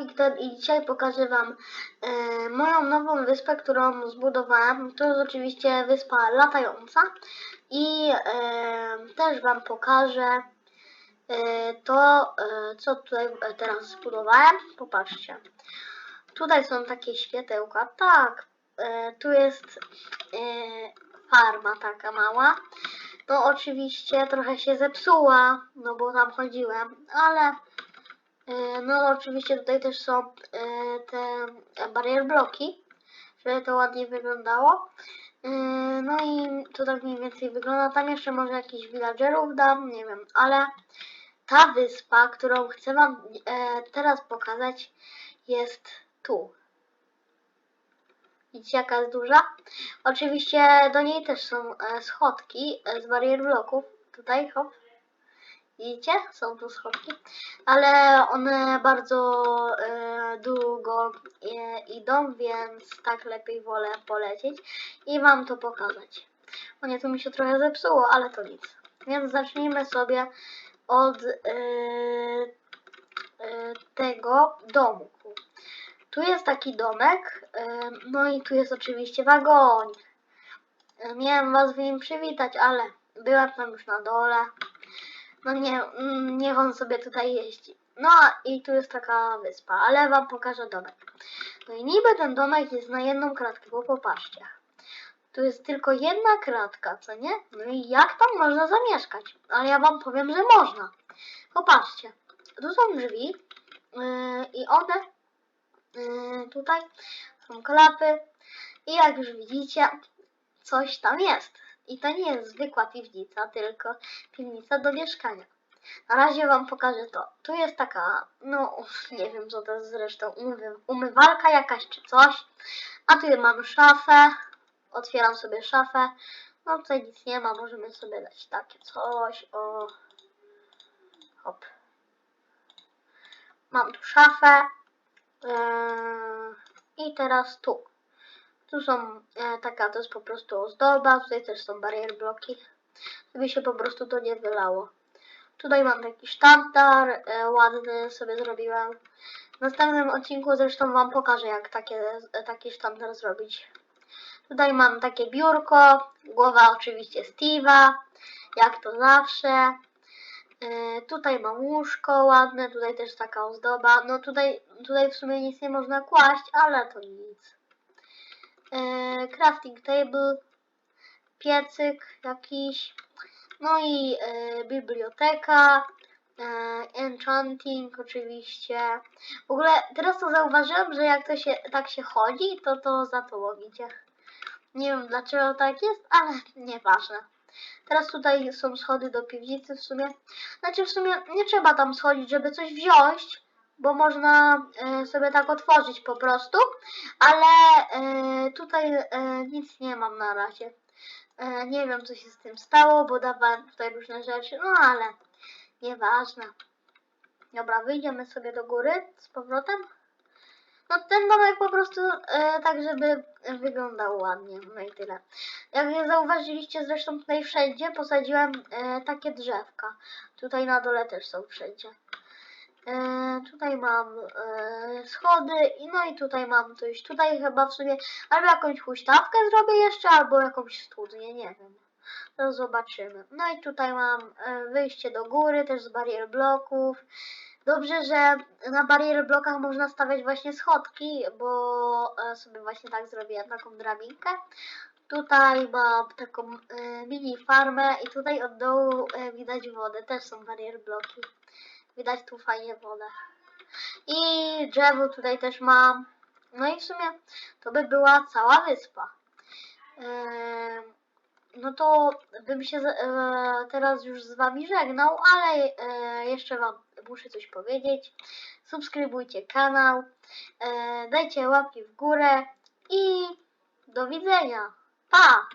Wiktor i dzisiaj pokażę Wam e, moją nową wyspę, którą zbudowałem. To jest oczywiście wyspa latająca i e, też Wam pokażę e, to, e, co tutaj e, teraz zbudowałem. Popatrzcie. Tutaj są takie światełka. Tak, e, tu jest e, farma taka mała. No oczywiście trochę się zepsuła, no bo tam chodziłem, ale no oczywiście tutaj też są e, te barier bloki, żeby to ładnie wyglądało. E, No i to tak mniej więcej wygląda. Tam jeszcze może jakichś villagerów dam, nie wiem, ale ta wyspa, którą chcę Wam e, teraz pokazać, jest tu. Widzicie jaka jest duża? Oczywiście do niej też są e, schodki e, z barier bloków. Tutaj, hop. Widzicie? Są tu schodki. Ale one bardzo e, długo e, idą, więc tak lepiej wolę polecieć i Wam to pokazać. O nie, mi się trochę zepsuło, ale to nic. Więc zacznijmy sobie od e, e, tego domku. Tu jest taki domek, e, no i tu jest oczywiście wagonik. E, Miałem was w nim przywitać, ale byłem tam już na dole. No nie, mm, niech on sobie tutaj jeździ. No i tu jest taka wyspa, ale wam pokażę domek. No i niby ten domek jest na jedną kratkę, bo popatrzcie. Tu jest tylko jedna kratka, co nie? No i jak tam można zamieszkać? Ale ja wam powiem, że można. Popatrzcie, tu są drzwi yy, i one yy, tutaj są klapy i jak już widzicie, coś tam jest. I to nie jest zwykła piwnica, tylko piwnica do mieszkania. Na razie wam pokażę to. Tu jest taka, no nie wiem co to jest zresztą, umy, umywalka jakaś czy coś. A tu mam szafę. Otwieram sobie szafę. No tutaj nic nie ma, możemy sobie dać takie coś. O. Hop. Mam tu szafę. Eee, I teraz tu. Tu są e, taka, to jest po prostu ozdoba, tutaj też są barier bloki, żeby się po prostu to nie wylało. Tutaj mam taki sztantar, e, ładny sobie zrobiłem. W następnym odcinku zresztą Wam pokażę, jak takie, e, taki sztantar zrobić. Tutaj mam takie biurko, głowa oczywiście Steve'a, jak to zawsze. E, tutaj mam łóżko ładne, tutaj też taka ozdoba. No tutaj, tutaj w sumie nic nie można kłaść, ale to nic e, crafting table, piecyk jakiś, no i e, biblioteka, e, enchanting oczywiście. W ogóle teraz to zauważyłem, że jak to się tak się chodzi, to to za to idzie. Nie wiem dlaczego tak jest, ale nieważne. Teraz tutaj są schody do piwnicy w sumie. Znaczy w sumie nie trzeba tam schodzić, żeby coś wziąć, bo można sobie tak otworzyć po prostu, ale tutaj e, nic nie mam na razie. E, nie wiem co się z tym stało, bo dawałem tutaj różne rzeczy, no ale nieważne. Dobra, wyjdziemy sobie do góry z powrotem. No ten domek po prostu e, tak, żeby wyglądał ładnie, no i tyle. Jak zauważyliście zresztą tutaj wszędzie posadziłem e, takie drzewka. Tutaj na dole też są wszędzie. E, tutaj mam e, schody i no i tutaj mam coś. Tutaj chyba w sumie albo jakąś huśtawkę zrobię jeszcze, albo jakąś studnię, nie wiem. To zobaczymy. No i tutaj mam e, wyjście do góry, też z barier bloków. Dobrze, że na barier blokach można stawiać właśnie schodki, bo e, sobie właśnie tak zrobię taką drabinkę. Tutaj mam taką e, mini farmę i tutaj od dołu e, widać wodę, też są barier bloki. Widać tu fajnie wodę. I drzewo tutaj też mam. No i w sumie to by była cała wyspa. Eee, no to bym się e, teraz już z Wami żegnał, ale e, jeszcze Wam muszę coś powiedzieć. Subskrybujcie kanał, e, dajcie łapki w górę i do widzenia. Pa!